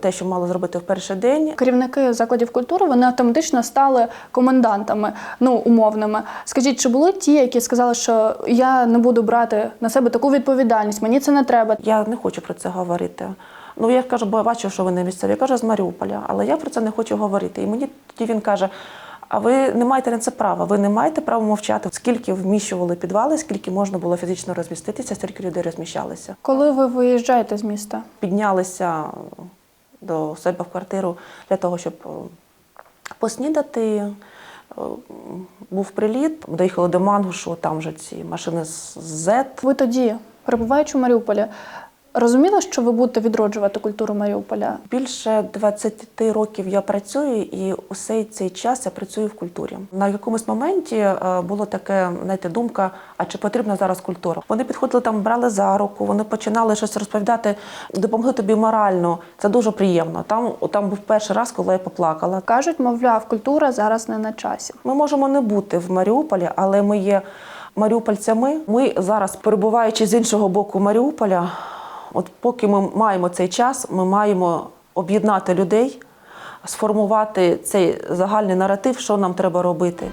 те, що мали зробити в перший день. Керівники закладів культури вони автоматично стали комендантами, ну умовними. Скажіть, чи були ті, які сказали, що я не буду брати на себе таку відповідальність, мені це не треба. Я не хочу про це говорити. Ну я кажу, бо я бачу, що ви не місцеві. Я кажу з Маріуполя, але я про це не хочу говорити. І мені тоді він каже: а ви не маєте на це права, ви не маєте права мовчати. Скільки вміщували підвали, скільки можна було фізично розміститися, стільки людей розміщалися. Коли ви виїжджаєте з міста? Піднялися до себе в квартиру для того, щоб е, поснідати. Е, Був приліт, доїхали до Мангушу, там вже ці машини з Z. Ви тоді, перебуваючи в Маріуполі, розуміли, що ви будете відроджувати культуру Маріуполя? Більше 20 років я працюю, і усей цей час я працюю в культурі. На якомусь моменті е, було таке, знаєте, думка: а чи потрібна зараз культура? Вони підходили там, брали за руку, вони починали щось розповідати, допомогли тобі морально. Це дуже приємно. Там, там був перший раз, коли я поплакала. Кажуть, мовляв, культура зараз не на часі. Ми можемо не бути в Маріуполі, але ми є маріупольцями. Ми зараз, перебуваючи з іншого боку Маріуполя, От поки ми маємо цей час, ми маємо об'єднати людей, сформувати цей загальний наратив, що нам треба робити.